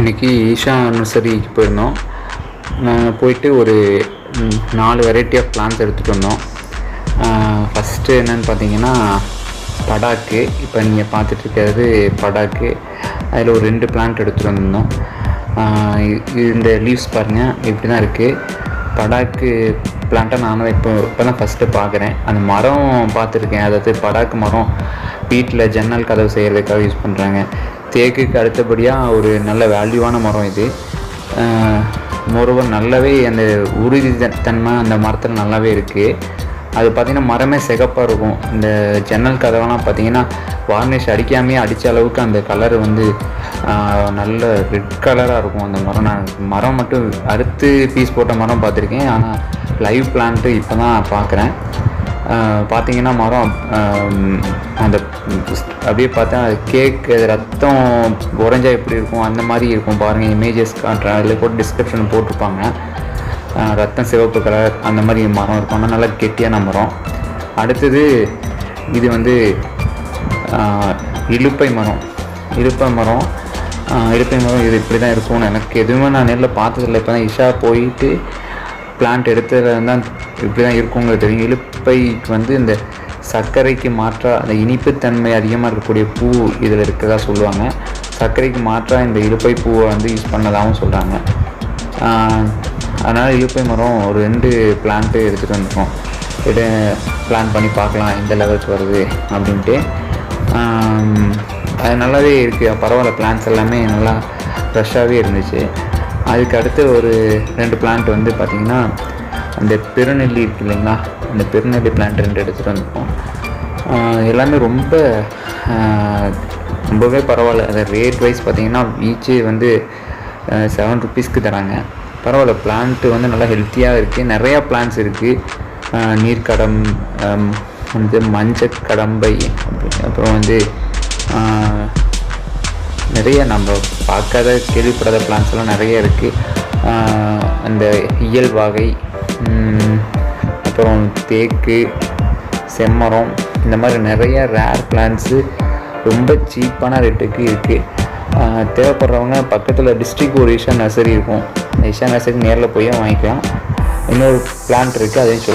இன்றைக்கி ஈஷா நர்சரிக்கு போயிருந்தோம். நாங்கள் போயிட்டு ஒரு நாலு வெரைட்டி ஆஃப் பிளான்ஸ் எடுத்துகிட்டு வந்தோம். ஃபஸ்ட்டு என்னன்னு பார்த்தீங்கன்னா படாக்கு. இப்போ நீங்கள் பார்த்துட்ருக்கிறது படாக்கு. அதில் ஒரு ரெண்டு பிளான்ட் எடுத்துகிட்டு வந்திருந்தோம். இந்த லீவ்ஸ் பாருங்கள் இப்படி தான் இருக்குது படாக்கு பிளான்ட்டை நானும் இப்போ இப்போ தான் ஃபஸ்ட்டு பார்க்குறேன் அந்த மரம் பார்த்துருக்கேன் அதாவது படாக்கு மரம் வீட்டில் ஜன்னல் கதவு செய்கிறதுக்காக யூஸ் பண்ணுறாங்க தேக்குக்கு அடுத்தபடியாக ஒரு நல்ல வேல்யூவான மரம் இது. மொரோவர் நல்லாவே அந்த உறுதி தன்மை அந்த மரத்தில் நல்லாவே இருக்குது அது பார்த்திங்கன்னா மரமே சிகப்பாக இருக்கும். இந்த ஜன்னல் கதவெல்லாம் பார்த்திங்கன்னா வார்னிஷ் அடிக்காமே அடித்த அளவுக்கு அந்த கலர் வந்து நல்ல ரெட் கலராக இருக்கும் அந்த மரம். நான் மரம் மட்டும் அறுத்து பீஸ் போட்ட மரம் பார்த்துருக்கேன் ஆனால் லைவ் பிளான்ட்டு இப்போ தான் பார்க்குறேன் பார்த்தீங்கன்னா மரம் அந்த அப்படியே பார்த்தா கேக் ரத்தம் உறைஞ்சா எப்படி இருக்கும் அந்த மாதிரி இருக்கும் பாருங்கள் இமேஜஸ் காட்டுறேன் அதில் கூட டிஸ்கிரிப்ஷன் போட்டிருப்பாங்க. ரத்தம் சிவப்பு கலர் அந்த மாதிரி மரம் இருக்கும். ஆனால் நல்லா கெட்டியான மரம். அடுத்தது இது வந்து இழுப்பை இலுப்பை மரம். இலுப்பை மரம் இழுப்பை இலுப்பை மரம் இது இப்படி தான் இருக்கும்னு எனக்கு எதுவுமே நான் நேரில் பார்த்ததில்லை. இப்போ தான் இஷா போயிட்டு பிளான்ட் எடுத்ததுலேருந்து தான் இப்படி தான் இருக்குங்கிறது தெரியும். இலுப்பைக்கு வந்து இந்த சர்க்கரைக்கு மாற்றாக அந்த இனிப்புத்தன்மை அதிகமாக இருக்கக்கூடிய பூ இதில் இருக்கிறதா சொல்லுவாங்க. சர்க்கரைக்கு மாற்றாக இந்த இழுப்பை பூவை வந்து யூஸ் பண்ணதாகவும் சொல்கிறாங்க அதனால் இலுப்பை மரம் ஒரு ரெண்டு பிளான்ட்டு எடுத்துகிட்டு வந்துருக்கோம். இது பிளான் பண்ணி பார்க்கலாம் எந்த லெவலுக்கு வருது அப்படின்ட்டு. அது நல்லாவே இருக்குது பரவாயில்ல பிளான்ஸ் எல்லாமே நல்லா ஃப்ரெஷ்ஷாகவே இருந்துச்சு. அதுக்கு அடுத்து ஒரு ரெண்டு பிளான்ட் வந்து பார்த்திங்கன்னா அந்த பெருநெல்லி இருக்கு இல்லைங்களா? அந்த பெருநெல்லி பிளான்ட் ரெண்டு எடுத்துகிட்டு வந்துருக்கோம் எல்லாமே ரொம்ப ரொம்பவே பரவாயில்ல. அந்த ரேட் வைஸ் பார்த்தீங்கன்னா ஈச்சு வந்து செவன் ருபீஸ்க்கு தராங்க. பரவாயில்ல பிளான்ட்டு வந்து நல்லா ஹெல்த்தியாக இருக்குது நிறையா பிளான்ஸ் இருக்குது நீர்க்கடம் வந்து மஞ்சள் கடம்பை அப்புறம் வந்து நிறைய நம்ம பார்க்காத கேள்விப்படாத பிளான்ஸ் எல்லாம் நிறைய இருக்குது அந்த இயல் வகை அப்புறம் தேக்கு செம்மரம் இந்த மாதிரி நிறைய ரேர் பிளான்ஸு ரொம்ப சீப்பான ரேட்டுக்கு இருக்குது தேவைப்படுறவங்க பக்கத்தில் டிஸ்ட்ரிக்ட் ஒரு ஈஷா நர்சரி இருக்கும். அந்த ஈஷா நர்சரி நேரில் போய் வாங்கிக்கலாம். இன்னொரு பிளான்ட் இருக்குது அதையும் சொல்லுங்கள்